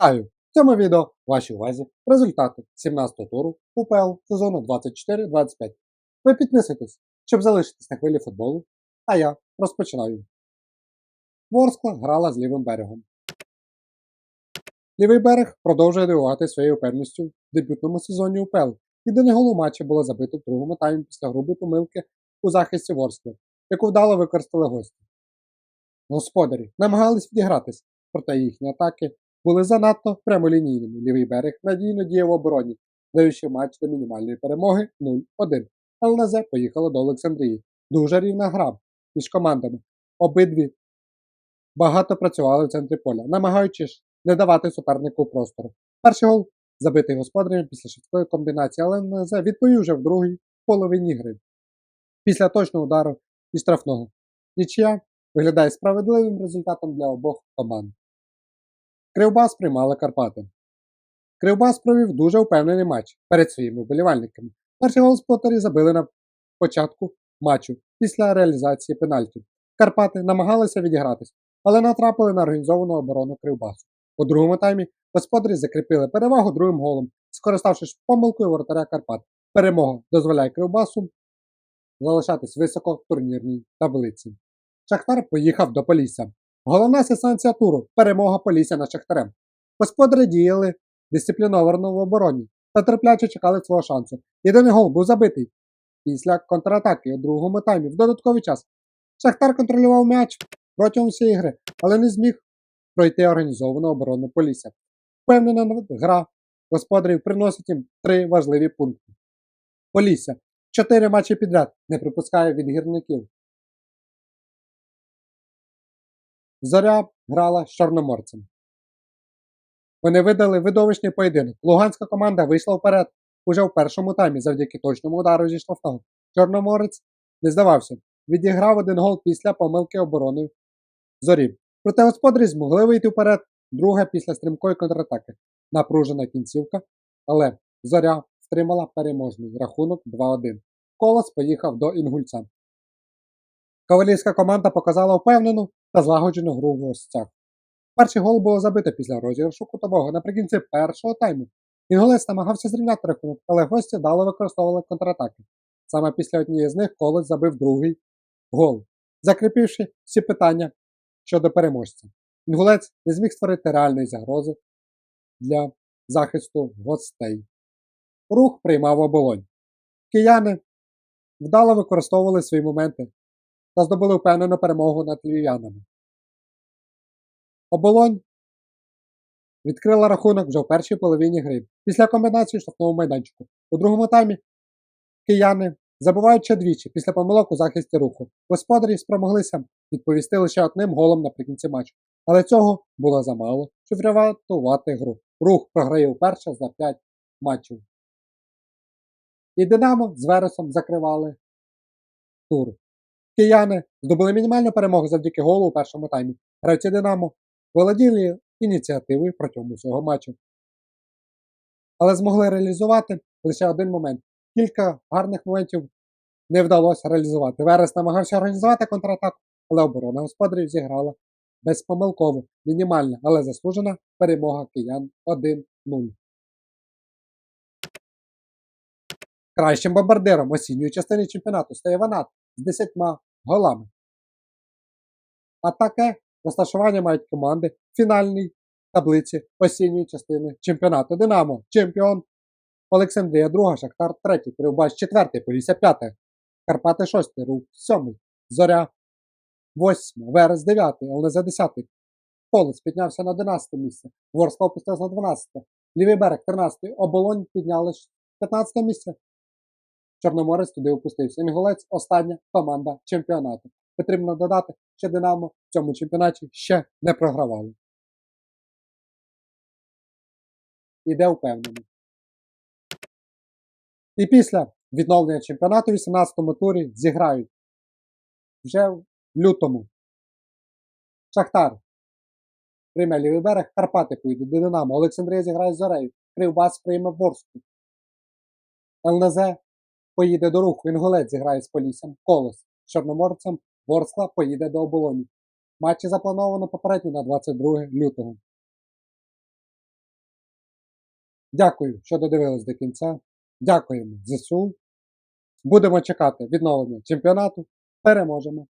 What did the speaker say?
Вітаю! В цьому відео вашій увазі результати 17-го туру УПЛ сезону 24-25. Ви підписуйтесь, щоб залишитись на хвилі футболу, а я розпочинаю. Ворскла грала з лівим берегом. Лівий берег продовжує дивувати своєю певністю в дебютному сезоні УПЛ. Єдине голу матча було забито в другому таймі після грубої помилки у захисті Ворскли, яку вдало використали гості. Господарі намагались відігратись, проте їхні атаки були занадто прямолінійними. Лівий берег надійно діяв обороні, даючи матч до мінімальної перемоги 0-1. ЛНЗ поїхало до Олександрії. Дуже рівна гра між командами. Обидві багато працювали в центрі поля, намагаючись не давати супернику простору. Перший гол, забитий господарем після швидкої комбінації ЛНЗ, відповів вже в другій половині гри. Після точного удару і штрафного. Нічия виглядає справедливим результатом для обох команд. Кривбас приймали Карпати. Кривбас провів дуже впевнений матч перед своїми вболівальниками. Перший гол спотері забили на початку матчу після реалізації пенальтів. Карпати намагалися відігратись, але натрапили на організовану оборону Кривбасу. У другому таймі господарі закріпили перевагу другим голом, скориставшись помилкою воротаря Карпат. Перемога дозволяє Кривбасу залишатись високо в турнірній таблиці. Шахтар поїхав до Полісся. Головна сенсація туру перемога Полісся над Шахтарем. Господарі діяли дисципліновано в обороні та терпляче чекали свого шансу. Єдиний гол був забитий після контратаки у другому таймі в додатковий час. Шахтар контролював м'яч протягом всієї гри, але не зміг пройти організовану оборону Полісся. Впевнена гра господарів приносить їм три важливі пункти. Полісся чотири матчі підряд не припускає від гірників. Зоря грала з чорноморцем. Вони видали видовищний поєдинок. Луганська команда вийшла вперед уже в першому таймі завдяки точному удару зі штрафного. Чорноморець не здавався. Відіграв один гол після помилки оборони зорі. Проте господарі змогли вийти вперед, друга після стрімкої контратаки. Напружена кінцівка, але зоря втримала переможний рахунок 2-1. Колос поїхав до Інгульця. Кавалійська команда показала впевнену та злагоджену гру в гостях. Перший гол було забито після розіграшу кутового наприкінці першого тайму. Інголець намагався зрівняти рахунок, але гості дало використовували контратаки. Саме після однієї з них Колес забив другий гол, закріпивши всі питання щодо переможця. Інгулець не зміг створити реальної загрози для захисту гостей. Рух приймав оболонь. Кияни вдало використовували свої моменти та здобули впевнену перемогу над львів'янами. Оболонь відкрила рахунок вже в першій половині гри після комбінації штрафного майданчику. У другому таймі кияни забувають ще двічі після помилок у захисті руху. Господарі спромоглися відповісти лише одним голом наприкінці матчу, але цього було замало, щоб врятувати гру. Рух програє вперше за 5 матчів. І Динамо з Вересом закривали тур. Кияни здобули мінімальну перемогу завдяки голу у першому таймі. Гравці Динамо володіли ініціативою протягом усього матчу. Але змогли реалізувати лише один момент. Кілька гарних моментів не вдалося реалізувати. Верес намагався організувати контратаку, але оборона господарів зіграла безпомилково, мінімальна, але заслужена перемога киян 1-0. Кращим бомбардиром осінньої частини чемпіонату стає Ванат з 10 голами. А таке розташування мають команди в фінальній таблиці осінньої частини чемпіонату. Динамо, чемпіон, Олександрія, друга, Шахтар, третій, Кривбас, четвертий, Полісся, п'яте, Карпати, шостий, Рух, сьомий, Зоря, восьмий, Верес, дев'ятий, ЛНЗ, десятий, Полець піднявся на 11 місце, Ворскла опустився на 12, Лівий берег, 13, Оболонь підняли 15 місце, Чорноморець туди опустився. Інгулець остання команда чемпіонату. Потрібно додати, що Динамо в цьому чемпіонаті ще не програвало. Іде впевнено. І після відновлення чемпіонату у 18-му турі зіграють вже в лютому. Шахтар. Прийме лівий берег, Карпати поїдуть до Динамо. Олександрія зіграє з Зорею. Кривбас прийме Ворску. ЛНЗ поїде до руху, інгулець зіграє з Поліссям, Колос з Чорноморцем, Ворскла поїде до оболоні. Матчі заплановано попередньо на 22 лютого. Дякую, що додивились до кінця. Дякуємо ЗСУ. Будемо чекати відновлення чемпіонату. Переможемо!